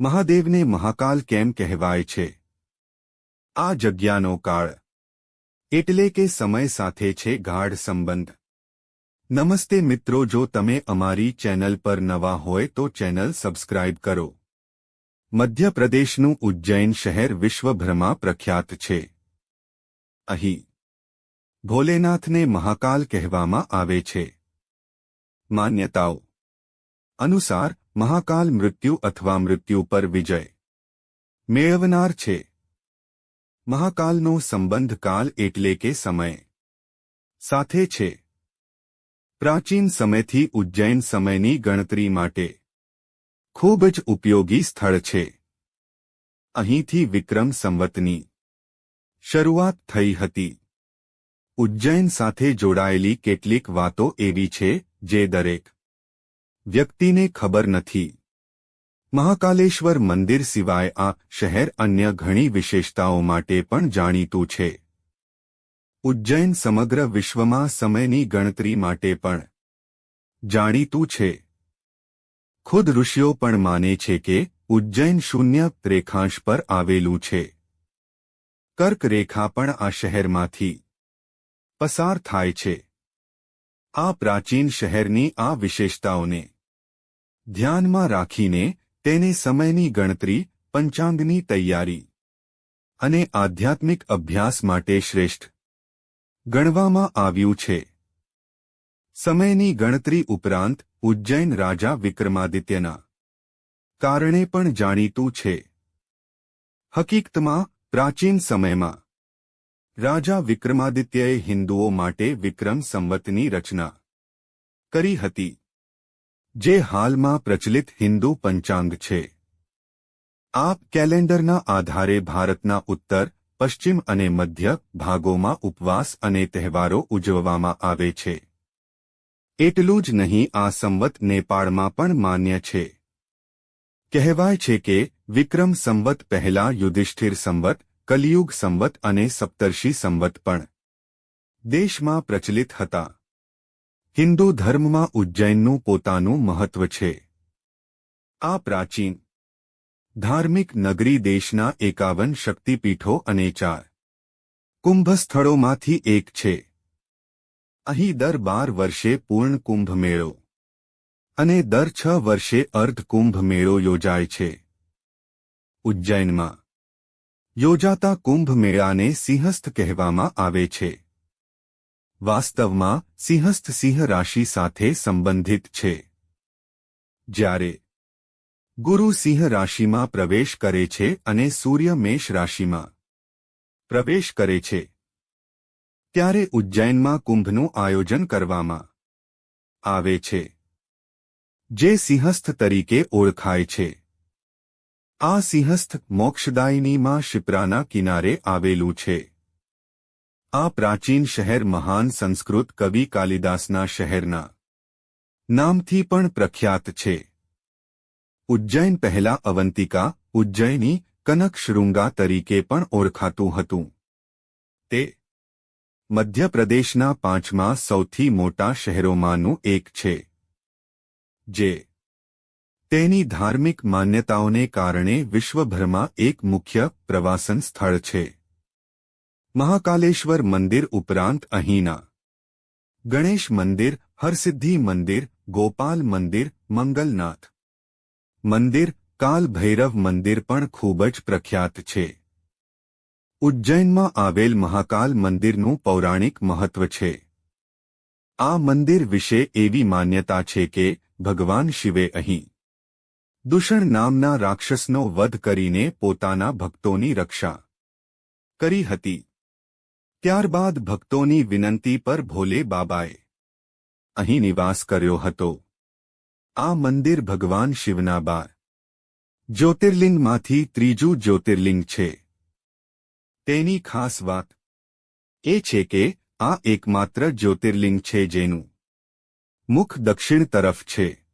મહાદેવને મહાકાલ કેમ કહેવાય છે? આ જગ્યાનો કાળ. એટલે કે સમય સાથે છે ગાઢ સંબંધ. નમસ્તે મિત્રો, જો તમે અમારી ચેનલ પર નવા હોય તો ચેનલ સબસ્ક્રાઇબ કરો. મધ્યપ્રદેશનું ઉજ્જૈન શહેર વિશ્વભરમાં પ્રખ્યાત છે. અહીં. ભોલેનાથને મહાકાલ કહેવામાં આવે છે. માન્યતાઓ. અનુસાર મહાકાલ મૃત્યુ અથવા મૃત્યુ પર વિજય. મેળવનાર છે. મહાકાલનો સંબંધ કાલ એટલે કે સમય. સાથે છે. પ્રાચીન સમયથી ઉજ્જૈન સમયની ગણતરી માટે. ખૂબ જ ઉપયોગી સ્થળ છે. અહીંથી વિક્રમ સંવતની શરૂઆત થઈ હતી. ઉજ્જૈન સાથે જોડાયેલી કેટલીક વાતો એવી છે, જે દરેક વ્યક્તિને ખબર નથી. મહાકાલેશ્વર મંદિર સિવાય આ શહેર અન્ય ઘણી વિશેષતાઓ માટે પણ જાણીતું છે. ઉજ્જૈન સમગ્ર વિશ્વમાં સમયની ગણતરી માટે પણ જાણીતું છે. ખુદ ઋષિઓ પણ માને છે કે ઉજ્જૈન શૂન્ય રેખાંશ પર આવેલું છે. કર્ક રેખા પણ આ શહેરમાંથી પસાર થાય છે. આ પ્રાચીન શહેરની આ વિશેષતાઓને ધ્યાનમાં રાખીને તેને સમયની ગણતરી, પંચાંગની તૈયારી અને આધ્યાત્મિક અભ્યાસ માટે શ્રેષ્ઠ ગણવામાં આવ્યું છે. સમયની ગણતરી ઉપરાંત ઉજ્જૈન રાજા વિક્રમાદિત્યના કારણે પણ જાણીતું છે. હકીકતમાં, પ્રાચીન સમયમાં રાજા વિક્રમાદિત્યએ હિન્દુઓ માટે વિક્રમ સંવતની રચના કરી હતી. જે હાલમાં પ્રચલિત હિન્દુ પંચાંગ છે. આ કેલેન્ડરના આધારે ભારતના ઉત્તર, પશ્ચિમ અને મધ્ય ભાગોમાં ઉપવાસ અને તહેવારો ઉજવવામાં આવે છે. એટલું જ નહીં, આ સંવત નેપાળમાં પણ માન્ય છે. કહેવાય છે કે, વિક્રમ સંવત પહેલા યુધિષ્ઠિર સંવત, કલિયુગ સંવત અને સપ્તર્ષિ સંવત પણ દેશમાં પ્રચલિત હતા. હિન્દુ ધર્મમાં ઉજ્જૈનનું પોતાનું મહત્વ છે. આ પ્રાચીન ધાર્મિક નગરી દેશના એકાવન શક્તિપીઠો અને ચાર કુંભ સ્થળોમાંથી એક છે. અહીં દર બાર વર્ષે પૂર્ણ કુંભ મેળો અને દર છ વર્ષે અર્ધ કુંભ મેળો યોજાય છે. ઉજ્જૈનમાં યોજાતા કુંભ મેળાને સિંહસ્થ કહેવામાં આવે છે. વાસ્તવમાં સિંહસ્થ સિંહ રાશિ સાથે સંબંધિત છે. જ્યારે ગુરુ સિંહ રાશિમાં પ્રવેશ કરે છે અને સૂર્ય મેષ રાશિમાં પ્રવેશ કરે છે, ત્યારે ઉજ્જૈનમાં કુંભનું આયોજન કરવામાં આવે છે, જે સિંહસ્થ તરીકે ઓળખાય છે. આ સિંહસ્થ મોક્ષદાયિનીમાં શિપ્રાના કિનારે આવેલું છે. આ પ્રાચીન શહેર મહાન સંસ્કૃત કવિ કાલિદાસના શહેરના નામથી પણ પ્રખ્યાત છે. ઉજ્જૈન પહેલા અવંતિકા, ઉજ્જૈની કનકશૃંગા તરીકે પણ ઓળખાતું હતું. તે મધ્યપ્રદેશના પાંચમા સૌથી મોટા શહેરોમાંનું એક છે, જે તેની ધાર્મિક માન્યતાઓને કારણે વિશ્વભરમાં એક મુખ્ય પ્રવાસન સ્થળ છે. મહાકાલેશ્વર મંદિર ઉપરાંત અહીંના. ગણેશ મંદિર, હરસિદ્ધિ મંદિર, ગોપાલ મંદિર, મંગલનાથ. મંદિર, કાલ ભૈરવ મંદિર પણ ખૂબ જ પ્રખ્યાત છે. ઉજ્જૈનમાં આવેલ મહાકાલ મંદિરનું પૌરાણિક મહત્વ છે. આ મંદિર વિશે એવી માન્યતા છે કે, ભગવાન શિવે અહીં દૂષણ નામના રાક્ષસનો વધ કરીને પોતાના ભક્તોની રક્ષા કરી હતી. ત્યારબાદ ભક્તોની વિનંતી પર ભોલે બાબાએ અહીં નિવાસ કર્યો હતો. આ મંદિર ભગવાન શિવના બાર. જ્યોતિર્લિંગમાંથી ત્રીજું જ્યોતિર્લિંગ છે. તેની ખાસ વાત એ છે કે આ એકમાત્ર જ્યોતિર્લિંગ છે જેનું મુખ દક્ષિણ તરફ છે.